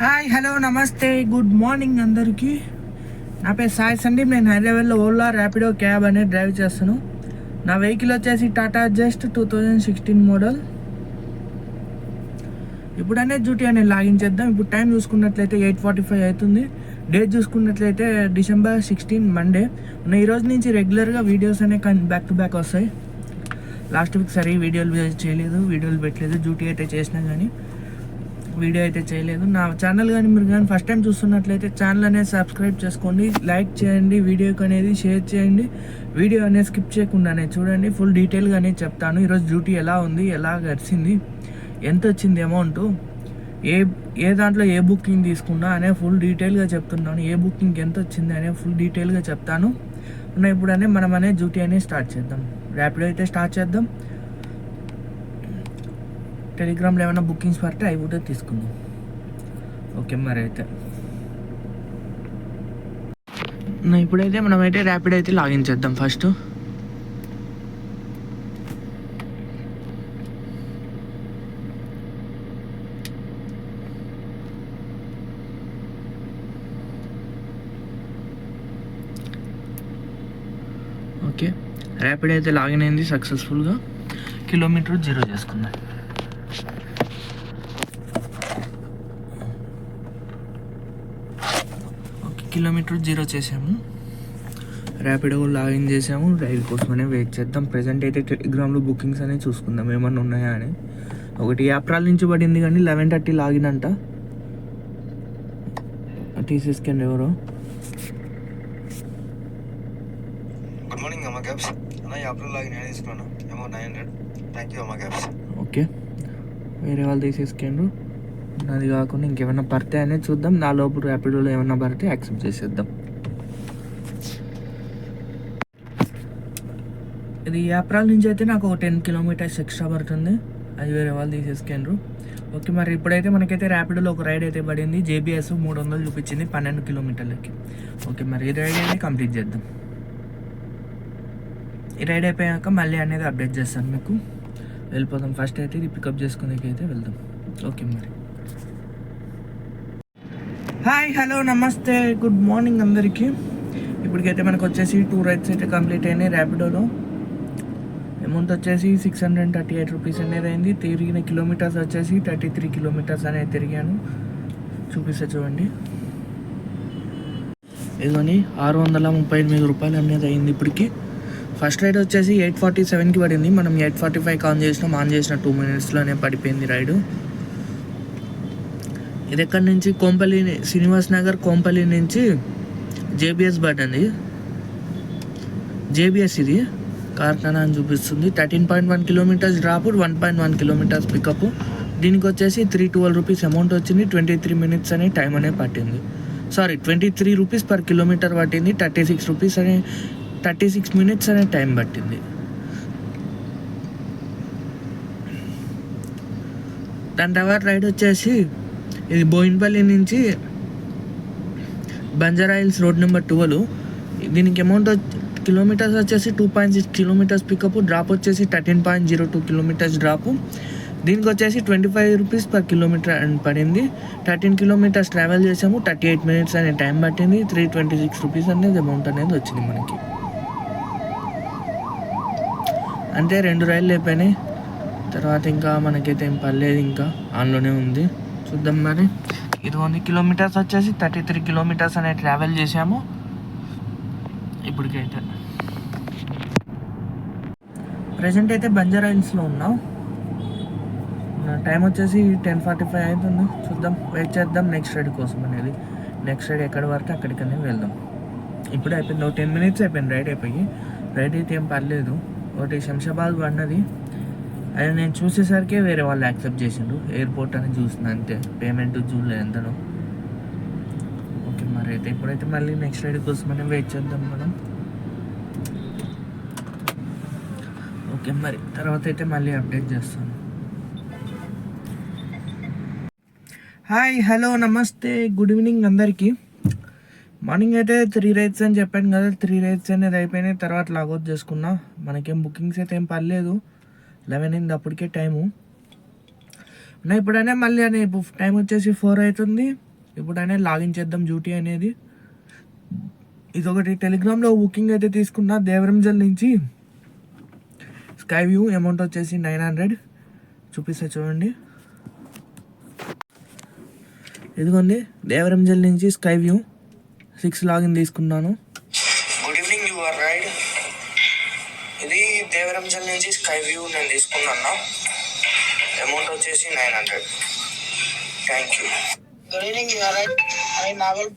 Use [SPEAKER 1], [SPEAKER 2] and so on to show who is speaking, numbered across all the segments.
[SPEAKER 1] Hi hello నమస్తే good morning అందరికీ. నా పేరు సాయి సందీప్ నేను హైదరాబాద్లో ఓలా ర్యాపిడో క్యాబ్ అనేది డ్రైవ్ చేస్తాను. నా వెహికల్ వచ్చేసి Tata just two thousand sixteen model. ఇప్పుడనే duty అనేది లాగిన్ చేద్దాం. ఇప్పుడు టైం చూసుకున్నట్లయితే ఎయిట్ ఫార్టీ ఫైవ్ అవుతుంది. డేట్ చూసుకున్నట్లయితే డిసెంబర్ సిక్స్టీన్ మండే ఉన్న ఈ రోజు నుంచి రెగ్యులర్గా వీడియోస్ అనేవి బ్యాక్ టు బ్యాక్ వస్తాయి. లాస్ట్ వీక్ సరే వీడియోలు చేయలేదు వీడియోలు పెట్టలేదు డ్యూటీ అయితే చేసినా కానీ వీడియో అయితే చేయలేదు. నా ఛానల్ కానీ మీరు కానీ ఫస్ట్ టైం చూస్తున్నట్లయితే ఛానల్ అనేది సబ్స్క్రైబ్ చేసుకోండి లైక్ చేయండి వీడియోకి అనేది షేర్ చేయండి. వీడియో అనేది స్కిప్ చేయకుండా చూడండి ఫుల్ డీటెయిల్గా అనేది చెప్తాను. ఈరోజు డ్యూటీ ఎలా ఉంది ఎలా గడిచింది ఎంత వచ్చింది అమౌంట్ ఏ ఏ దాంట్లో ఏ బుకింగ్ తీసుకున్నా అనే ఫుల్ డీటెయిల్గా చెప్తున్నాను. ఏ బుకింగ్ ఎంత వచ్చింది అనే ఫుల్ డీటెయిల్గా చెప్తాను. ఉన్న ఇప్పుడు అనే మనం అనే డ్యూటీ అనేది స్టార్ట్ చేద్దాం. ర్యాపిడో అయితే స్టార్ట్ చేద్దాం. టెలిగ్రామ్లో ఏమైనా బుకింగ్స్ పడితే అవి కూడా తీసుకుందాం. ఓకే మరి అయితే. నా ఇప్పుడైతే మనమైతే ర్యాపిడ్ అయితే లాగిన్ చేద్దాం ఫస్ట్. ఓకే ర్యాపిడ్ అయితే లాగిన్ అయింది సక్సెస్ఫుల్గా. కిలోమీటర్ జీరో చేసుకుందాం ఓకే కిలోమీటర్ జీరో చేసాము ర్యాపిడో లాగిన్ చేసాము రైడ్ కోసమనే వెయిట్ చేద్దాం. ప్రజెంట్ అయితే టెలిగ్రామ్లో బుకింగ్స్ అనేవి చూసుకుందాం. ఏమన్నా ఉన్నాయా అని. ఒకటి ఏప్రిల్ నుంచి పడింది కానీ లెవెన్ థర్టీ లాగిన్ అంట. తీసేసుకోండి ఎవరు?
[SPEAKER 2] గుడ్ మార్నింగ్ అమ్మా క్యాబ్స్ అన్న యాప్లో లాగిన్ నేను తీసుకున్నాను ఏమో నైన్ హండ్రెడ్ థ్యాంక్ యూ అమ్మా క్యాబ్స్
[SPEAKER 1] ఓకే వేరే వాళ్ళు తీసేసుకోండు అది కాకుండా ఇంకేమైనా పడితే అనేది చూద్దాం. నా లోపల ర్యాపిడోలో ఏమైనా పడితే యాక్సెప్ట్ చేసేద్దాం. ఇది ఏప్రిల్ నుంచి అయితే నాకు ఒక టెన్ కిలోమీటర్స్ ఎక్స్ట్రా పడుతుంది. అది వేరే వాళ్ళు తీసేసుకోండ్రు ఓకే మరి ఇప్పుడైతే మనకైతే ర్యాపిడోలో ఒక రైడ్ అయితే పడింది. జేబీఎస్ మూడు వందలు చూపించింది పన్నెండు కిలోమీటర్లకి ఓకే మరి ఈ రైడ్ అయితే కంప్లీట్ చేద్దాం. ఈ రైడ్ అయిపోయాక మళ్ళీ అనేది అప్డేట్ చేస్తాను మీకు. వెళ్ళిపోదాం. ఫస్ట్ అయితే ఇది పికప్ చేసుకునేకి అయితే వెళ్దాం. ఓకే మరి. హాయ్ హలో నమస్తే. గుడ్ మార్నింగ్ అందరికీ. ఇప్పటికైతే మనకు వచ్చేసి టూ రైడ్స్ అయితే కంప్లీట్ అయినాయి ర్యాపిడోలో అమౌంట్ వచ్చేసి six hundred thirty eight rupees అనేది అయింది. తిరిగిన కిలోమీటర్స్ వచ్చేసి థర్టీ త్రీ కిలోమీటర్స్ అనేది తిరిగాను. చూపిస్తా చూడండి. ఇదిగోని ఆరు వందల ముప్పై ఎనిమిది రూపాయలు అనేది అయింది ఇప్పటికి. ఫస్ట్ రైడ్ వచ్చేసి ఎయిట్ ఫార్టీ సెవెన్కి పడింది. మనం ఎయిట్ ఫార్టీ ఫైవ్కి ఆన్ చేసినాం ఆన్ చేసిన టూ మినిట్స్లోనే పడిపోయింది రైడు ఇది ఎక్కడి నుంచి? కోంపల్లి శ్రీనివాస్ నగర్ కోంపల్లి నుంచి జేబిఎస్ పడ్డండి జేబిఎస్ ఇది. కార్ఖానా అని చూపిస్తుంది. Thirteen point one kilometers drop one point one kilometers pickup. దీనికి వచ్చేసి త్రీ ట్వెల్వ్ రూపీస్ అమౌంట్ వచ్చింది. ట్వంటీ త్రీ మినిట్స్ అనే టైం అనే పట్టింది. Sorry twenty three rupees per kilometer పట్టింది. థర్టీ సిక్స్ రూపీస్ అనే థర్టీ సిక్స్ మినిట్స్ అనే టైం పట్టింది. దాని తర్వాత రైడ్ వచ్చేసి ఇది బోయిన్పల్లి నుంచి బంజారాయిల్స్ రోడ్ నెంబర్ ట్వెల్వ్. దీనికి అమౌంట్ కిలోమీటర్స్ వచ్చేసి two point six kilometers pickup drop వచ్చేసి thirteen point zero two kilometers drop. దీనికి వచ్చేసి twenty five rupees per kilometer అని పడింది. థర్టీన్ కిలోమీటర్స్ ట్రావెల్ చేసాము థర్టీ ఎయిట్ మినిట్స్ అనే టైం పట్టింది. త్రీ ట్వంటీ సిక్స్ రూపీస్ అనేది అమౌంట్ అనేది వచ్చింది మనకి. అంటే రెండు రైళ్ళు అయిపోయినాయి తర్వాత ఇంకా మనకైతే ఏం పర్లేదు ఇంకా. ఆన్లోనే ఉంది. చూద్దాం మరి. ఇదిగోండి కిలోమీటర్స్ వచ్చేసి థర్టీ త్రీ కిలోమీటర్స్ అనేది ట్రావెల్ చేసాము ఇప్పటికైతే. ప్రజెంట్ అయితే బంజారా హిల్స్లో ఉన్నాం. టైం వచ్చేసి టెన్ ఫార్టీ ఫైవ్ అవుతుంది. చూద్దాం వెయిట్ చేద్దాం నెక్స్ట్ రైడ్ కోసం అనేది. నెక్స్ట్ రైడ్ ఎక్కడ పడితే అక్కడికనే వెళ్దాం. ఇప్పుడు అయిపోయింది ఒక టెన్ మినిట్స్ అయిపోయింది రైడ్ అయిపోయి. రైడ్ అయితే ఏం పర్లేదు. ఒకటి శంషాబాద్ పడినది. అదే నేను చూసేసరికి వేరే వాళ్ళు యాక్సెప్ట్ చేసిండ్రు. ఎయిర్పోర్ట్ అని చూసిన అంతే. పేమెంట్ చూడలేదు ఎంతనో. ఓకే మరి అయితే ఇప్పుడైతే మళ్ళీ నెక్స్ట్ రైడ్ కోసమనే వెయిట్ చేద్దాం మనం. ఓకే మరి తర్వాత అయితే మళ్ళీ అప్డేట్ చేస్తాను. హాయ్ హలో నమస్తే. గుడ్ ఈవినింగ్ అందరికీ. మార్నింగ్ అయితే త్రీ రైడ్స్ అని చెప్పాను కదా త్రీ రైడ్స్ అనేది అయిపోయినాయి. తర్వాత లాగౌట్ చేసుకున్నా. మనకేం బుకింగ్స్ అయితే ఏం పర్లేదు. లెవెన్ అయింది అప్పటికే టైము. నా ఇప్పుడైనా మళ్ళీ అని టైం వచ్చేసి ఫోర్ అవుతుంది. ఇప్పుడైనా లాగిన్ చేద్దాం డ్యూటీ అనేది. ఇదొకటి టెలిగ్రామ్లో బుకింగ్ అయితే తీసుకున్నా దేవరంజల్ నుంచి. స్కై వ్యూ అమౌంట్ వచ్చేసి నైన్ హండ్రెడ్. చూపిస్తా చూడండి. ఇదిగోండి దేవరంజల్ నుంచి స్కై వ్యూ. సిక్స్ లాగిన్ తీసుకున్నాను. దేవరంజల్ నుంచి స్కై వ్యూ నేను తీసుకున్నాను. అమౌంట్ వచ్చేసి nine hundred thank you
[SPEAKER 3] good evening I నావల్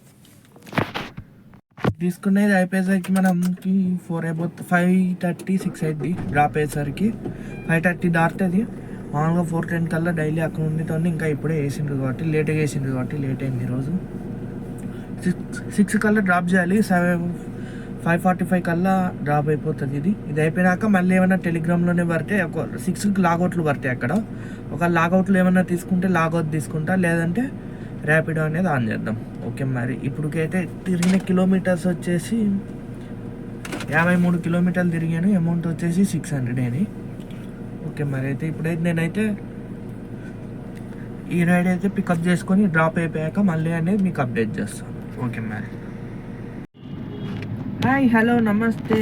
[SPEAKER 1] తీసుకునేది అయిపోయేసరికి మనకి ఫోర్ అయిపోతుంది ఫైవ్ థర్టీ సిక్స్ అయింది డ్రాప్ అయ్యేసరికి. ఫైవ్ థర్టీ దాటుతుంది. మామూలుగా ఫోర్ టెన్ కల్లా డైలీ అక్కడ ఉండేటోని ఇంకా ఇప్పుడే వేసిండ్రు కాబట్టి లేట్గా వేసిండ్రు కాబట్టి లేట్ అయింది ఈరోజు సిక్స్ సిక్స్ కల్లా డ్రాప్ చేయాలి. సెవెన్ ఫైవ్ ఫార్టీ ఫైవ్ కల్లా డ్రాప్ అయిపోతుంది ఇది. ఇది అయిపోయినాక మళ్ళీ ఏమైనా టెలిగ్రామ్లోనే పడితే ఒక సిక్స్కి లాగౌట్లు పడతాయి అక్కడ. ఒక లాగౌట్లు ఏమైనా తీసుకుంటే లాగౌట్ తీసుకుంటా లేదంటే ర్యాపిడో అనేది ఆన్ చేద్దాం. ఓకే మరి. ఇప్పటికైతే తిరిగిన కిలోమీటర్స్ వచ్చేసి యాభై మూడు కిలోమీటర్లు తిరిగాను. అమౌంట్ వచ్చేసి సిక్స్ హండ్రెడ్ అని. ఓకే మరి. అయితే ఇప్పుడైతే నేనైతే ఈ రైడ్ అయితే పికప్ చేసుకొని డ్రాప్ అయిపోయాక మళ్ళీ అనేది మీకు అప్డేట్ చేస్తాను. ఓకే మరి. హాయ్ హలో నమస్తే.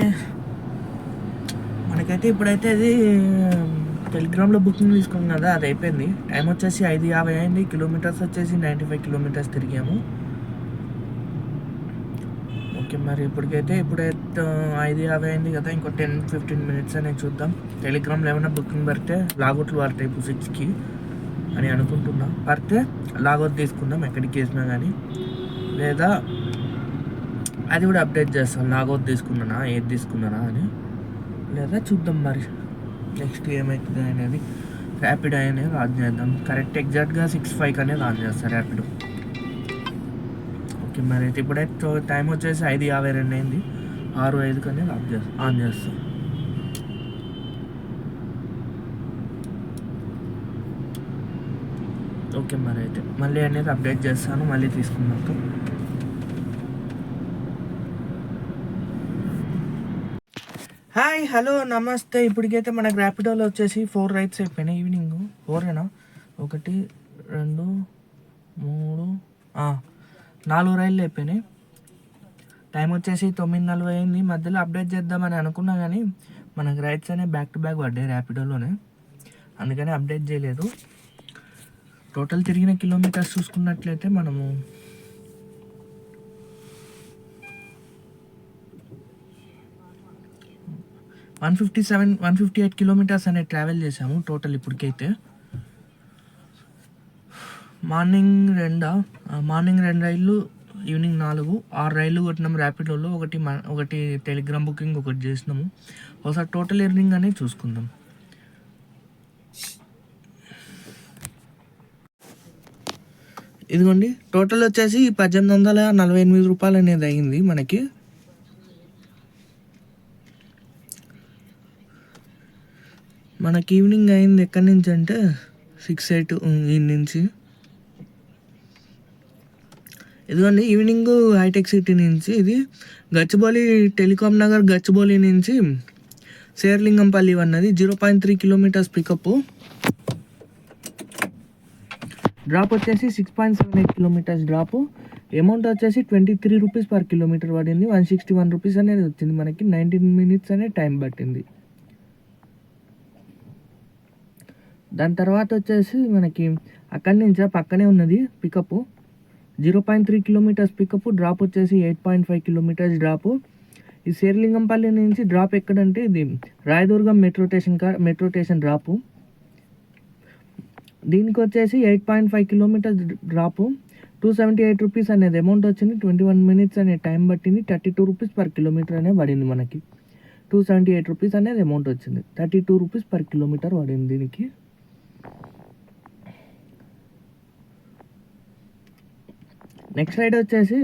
[SPEAKER 1] మనకైతే ఇప్పుడైతే అది టెలిగ్రామ్లో బుకింగ్ తీసుకున్నాం కదా అది అయిపోయింది. టైం వచ్చేసి ఐదు యాభై అయింది. కిలోమీటర్స్ వచ్చేసి నైంటీ ఫైవ్ కిలోమీటర్స్ తిరిగాము. ఓకే మరి ఇప్పటికైతే ఇప్పుడైతే ఐదు యాభై అయింది కదా ఇంకో టెన్ ఫిఫ్టీన్ మినిట్స్ అనేది చూద్దాం. టెలిగ్రామ్లో ఏమైనా బుకింగ్ పడితే లాగౌట్లు పడతాయి ఇప్పుడు సిక్స్కి అని అనుకుంటున్నా. పడితే లాగౌట్ తీసుకుందాం ఎక్కడికి వేసినా కానీ లేదా అది కూడా అప్డేట్ చేస్తాను లాగౌట్ తీసుకున్నానా? ఏది తీసుకున్నానా అని. లేదా చూద్దాం మరి. నెక్స్ట్ ఏమవుతుంది అనేది ర్యాపిడ్ అనేది ఆన్ చేద్దాం. కరెక్ట్ ఎగ్జాక్ట్గా సిక్స్ ఫైవ్ అనేది ఆన్ చేస్తాను ర్యాపిడ్ ఓకే మరి అయితే ఇప్పుడైతే టైం వచ్చేసి ఐదు యాభై రెండు అయింది. ఆరు ఐదుకి అనేది ఆన్ చేస్తాం ఆన్ చేస్తాం. ఓకే మరి అయితే మళ్ళీ అనేది అప్డేట్ చేస్తాను. మళ్ళీ తీసుకున్నాక హాయ్ హలో నమస్తే. ఇప్పటికైతే మనకు ర్యాపిడోలో వచ్చేసి ఫోర్ రైడ్స్ అయిపోయినాయి. ఈవినింగ్. ఫోరేనా ఒకటి రెండు మూడు నాలుగు రైళ్ళు అయిపోయినాయి. టైం వచ్చేసి తొమ్మిది నలభై అయింది. మధ్యలో అప్డేట్ చేద్దామని అనుకున్నా కానీ మనకు రైడ్స్ అనే బ్యాక్ టు బ్యాక్ పడ్డాయి ర్యాపిడోలోనే. అందుకని అప్డేట్ చేయలేదు. టోటల్ తిరిగిన కిలోమీటర్స్ చూసుకున్నట్లయితే మనము one fifty seven one fifty eight kilometers అనేది ట్రావెల్ చేసాము టోటల్ ఇప్పటికైతే. మార్నింగ్ రెండా? మార్నింగ్ రెండు రైళ్ళు ఈవినింగ్ నాలుగు. ఆరు రైళ్ళు కొట్టినాం ర్యాపిడోలో. ఒకటి మ- ఒకటి టెలిగ్రామ్ బుకింగ్ ఒకటి చేసినాము. ఒకసారి టోటల్ ఎర్నింగ్ అనేది చూసుకుందాం. ఇదిగోండి టోటల్ వచ్చేసి పద్దెనిమిది వందల నలభై ఎనిమిది రూపాయలు అనేది అయింది మనకి. మనకి ఈవినింగ్ అయింది ఎక్కడి నుంచి అంటే సిక్స్ ఎయిట్ ఈ నుంచి. ఇదిగోండి ఈవినింగ్ హైటెక్ సిటీ నుంచి ఇది గచ్చిబౌలి టెలికాం నగర్ గచ్చిబౌలి నుంచి శేర్లింగంపల్లి అన్నది zero point three kilometers pickup drop వచ్చేసి six point seven eight kilometers drop amount వచ్చేసి twenty three rupees per kilometer పడింది. వన్ సిక్స్టీ వన్ రూపీస్ అనేది వచ్చింది మనకి. నైన్టీన్ మినిట్స్ అనే టైం పట్టింది. దాని తర్వాత వచ్చేసి మనకి అక్కడి నుంచి పక్కనే ఉన్నది pickup zero point three kilometers pickup drop వచ్చేసి eight point five kilometers drop ఈ శేర్లింగంపల్లి నుంచి డ్రాప్ ఎక్కడంటే ఇది రాయదుర్గం మెట్రో స్టేషన్ కా మెట్రో స్టేషన్ డ్రాపు దీనికి వచ్చేసి eight point five kilometers drop two seventy eight rupees అనేది అమౌంట్ వచ్చింది. ట్వంటీ వన్ మినిట్స్ అనే టైం పట్టింది. Thirty two rupees per kilometer అనే పడింది మనకి. టూ సెవెంటీ ఎయిట్ రూపీస్ అనేది అమౌంట్ వచ్చింది. Thirty two rupees per kilometer పడింది దీనికి. నెక్స్ట్ రైడ్ వచ్చేసి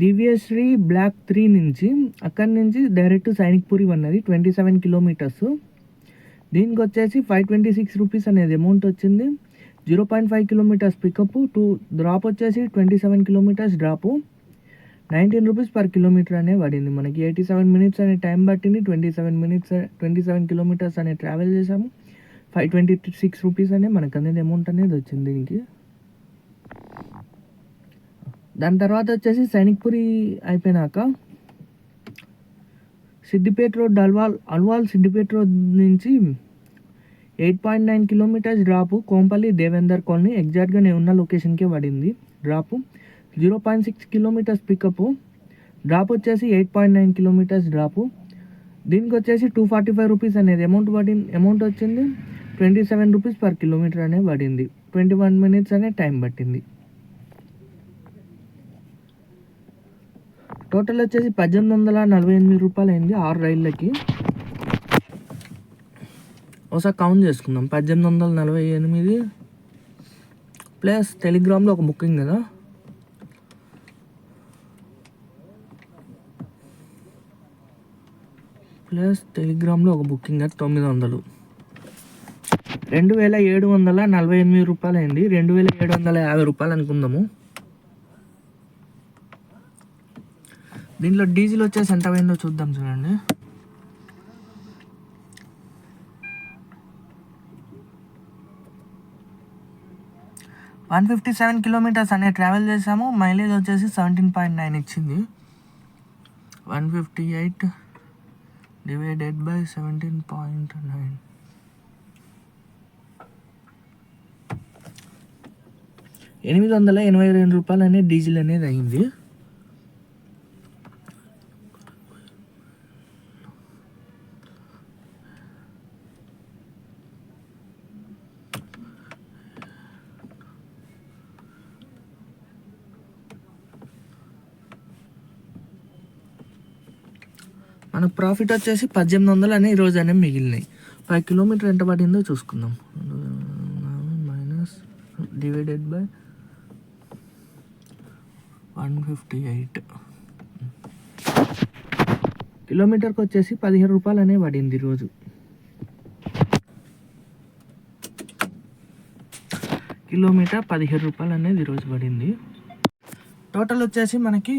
[SPEAKER 1] దివ్యశ్రీ బ్లాక్ త్రీ నుంచి అక్కడి నుంచి డైరెక్ట్ సైనిక్పూరి అన్నది ట్వంటీ సెవెన్ కిలోమీటర్స్ దీనికి వచ్చేసి ఫైవ్ ట్వంటీ సిక్స్ రూపీస్ అనేది అమౌంట్ వచ్చింది. Zero point five kilometers pickup two drop వచ్చేసి twenty seven kilometers drop nineteen rupees per kilometer అనే పడింది మనకి. ఎయిటీ సెవెన్ మినిట్స్ అనే టైం పట్టింది. Twenty seven minutes twenty seven kilometers అనే ట్రావెల్ చేసాము ఫైవ్ ట్వంటీ సిక్స్ రూపీస్ అనే మనకు అనేది అమౌంట్ అనేది వచ్చింది దీనికి. దాని తర్వాత వచ్చేసి సైనిక్పురి అయిపోయినాక సిద్దిపేట రోడ్ అల్వాల్ అల్వాల్ సిద్దిపేట రోడ్ నుంచి eight point nine kilometers drop Kompally Devender colony ఎగ్జాక్ట్గా నేను ఉన్న లొకేషన్కే పడింది drop. Zero point six kilometers pickup. Drop వచ్చేసి eight point nine kilometers drop. దీనికి వచ్చేసి టూ ఫార్టీ ఫైవ్ రూపీస్ అనేది అమౌంట్ పడింది అమౌంట్ వచ్చింది. Twenty seven rupees per kilometer అనే పడింది. ట్వంటీ వన్ మినిట్స్ అనే టైం పట్టింది. టోటల్ వచ్చేసి పద్దెనిమిది వందల నలభై ఎనిమిది రూపాయలు అయింది ఆరు రైళ్ళకి. ఒకసారి కౌంట్ చేసుకుందాం. పద్దెనిమిది వందల నలభై ఎనిమిది ప్లస్ టెలిగ్రామ్లో ఒక బుకింగ్ కదా. ప్లస్ టెలిగ్రామ్లో ఒక బుకింగ్ కదా తొమ్మిది వందలు. రెండు వేల ఏడు వందల నలభై ఎనిమిది రూపాయలు అయింది రెండు వేల ఏడు వందల యాభై రూపాయలు అనుకుందాము. దీంట్లో డీజిల్ వచ్చేసి ఎంత అయిందో చూద్దాం చూడండి. వన్ ఫిఫ్టీ సెవెన్ కిలోమీటర్స్ అనే ట్రావెల్ చేసాము మైలేజ్ వచ్చేసి సెవెంటీన్ పాయింట్ నైన్ ఇచ్చింది. One fifty eight divided by seventeen point nine. ఎనిమిది వందల ఎనభై రెండు రూపాయలు అనేది డీజిల్ అనేది అయింది. మనకు ప్రాఫిట్ వచ్చేసి పద్దెనిమిది వందలు అనే ఈరోజు అనే మిగిలినాయి. ఫైవ్ కిలోమీటర్ ఎంత పడిందో చూసుకుందాం. Minus divided by one fifty eight కిలోమీటర్కి వచ్చేసి పదిహేను రూపాయలు అనే పడింది ఈరోజు. కిలోమీటర్ పదిహేను రూపాయలు అనేది ఈరోజు పడింది. టోటల్ వచ్చేసి మనకి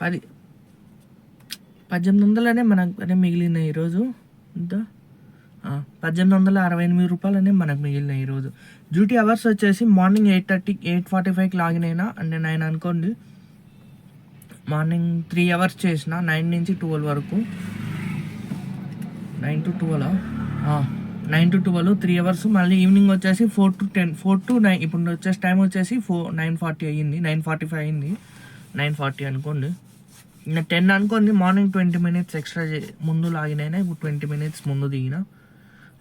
[SPEAKER 1] పది పద్దెనిమిది వందలనే మనకు అనే మిగిలినాయి ఈరోజు. ఎంత? పద్దెనిమిది వందల అరవై ఎనిమిది రూపాయలనే మనకు మిగిలిన ఈరోజు. డ్యూటీ అవర్స్ వచ్చేసి morning eight thirty eight forty ఫైవ్కి లాగిన్ అయినా అంటే నైన్ అనుకోండి. మార్నింగ్ త్రీ అవర్స్ చేసిన నైన్ నుంచి ట్వెల్వ్ వరకు. Nine to twelve nine to twelve three hours. మళ్ళీ ఈవినింగ్ వచ్చేసి four to ten four to nine ఇప్పుడు వచ్చేసి టైం వచ్చేసి ఫోర్ నైన్ ఫార్టీ అయ్యింది నైన్ ఫార్టీ ఫైవ్ అయింది నైన్ ఫార్టీ అనుకోండి. ఇంకా టెన్ అనుకోండి మార్నింగ్ ట్వంటీ మినిట్స్ ఎక్స్ట్రా ముందు లాగినైనా ఇప్పుడు ట్వంటీ మినిట్స్ ముందు దిగిన.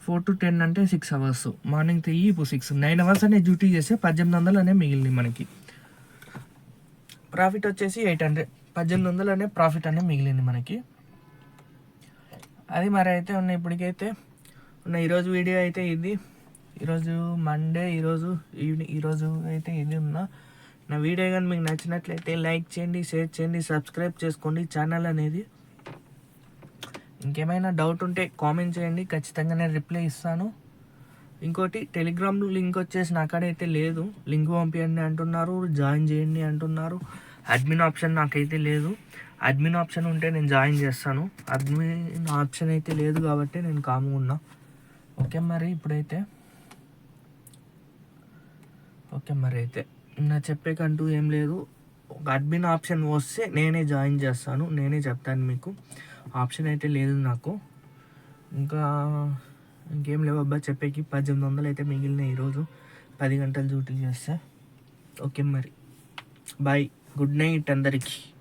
[SPEAKER 1] ఫోర్ టు టెన్ అంటే సిక్స్ అవర్స్. మార్నింగ్ త్రీ ఇప్పుడు సిక్స్. నైన్ అవర్స్ అనే డ్యూటీ చేస్తే పద్దెనిమిది వందలు అనే మిగిలింది మనకి. ప్రాఫిట్ వచ్చేసి ఎయిట్ హండ్రెడ్. పద్దెనిమిది వందలు అనే ప్రాఫిట్ అనే మిగిలింది మనకి. అది మరి అయితే ఉన్న ఇప్పటికైతే ఉన్న ఈరోజు వీడియో అయితే ఇది. ఈరోజు మండే ఈరోజు ఈవినింగ్ ఈరోజు అయితే ఇది ఉన్నా నా వీడియో కానీ మీకు నచ్చినట్లయితే లైక్ చేయండి షేర్ చేయండి సబ్స్క్రైబ్ చేసుకోండి ఛానల్ అనేది. ఇంకేమైనా డౌట్ ఉంటే కామెంట్ చేయండి ఖచ్చితంగా నేను రిప్లై ఇస్తాను. ఇంకోటి టెలిగ్రామ్ లింక్ వచ్చేసి నాకడైతే లేదు. లింక్ పంపించండి అంటున్నారు జాయిన్ చేయండి అంటున్నారు. అడ్మిన్ ఆప్షన్ నాకైతే లేదు. అడ్మిన్ ఆప్షన్ ఉంటే నేను జాయిన్ చేస్తాను. అడ్మిన్ ఆప్షన్ అయితే లేదు కాబట్టి నేను కామ్గా ఉన్నా. ఓకే మరి ఇప్పుడైతే. ఓకే మరి అయితే. నా చెప్పేకంటూ ఏం లేదు. ఒక అడ్మిన్ ఆప్షన్ వస్తే నేనే జాయిన్ చేస్తాను. నేనే చెప్తాను మీకు. ఆప్షన్ అయితే లేదు నాకు. ఇంకా ఇంకేం లేవు అబ్బా చెప్పేకి. పద్దెనిమిది వందలు అయితే మిగిలినాయి ఈరోజు. పది గంటలు డ్యూటీ చేస్తే. ఓకే మరి. బాయ్ గుడ్ నైట్ అందరికీ.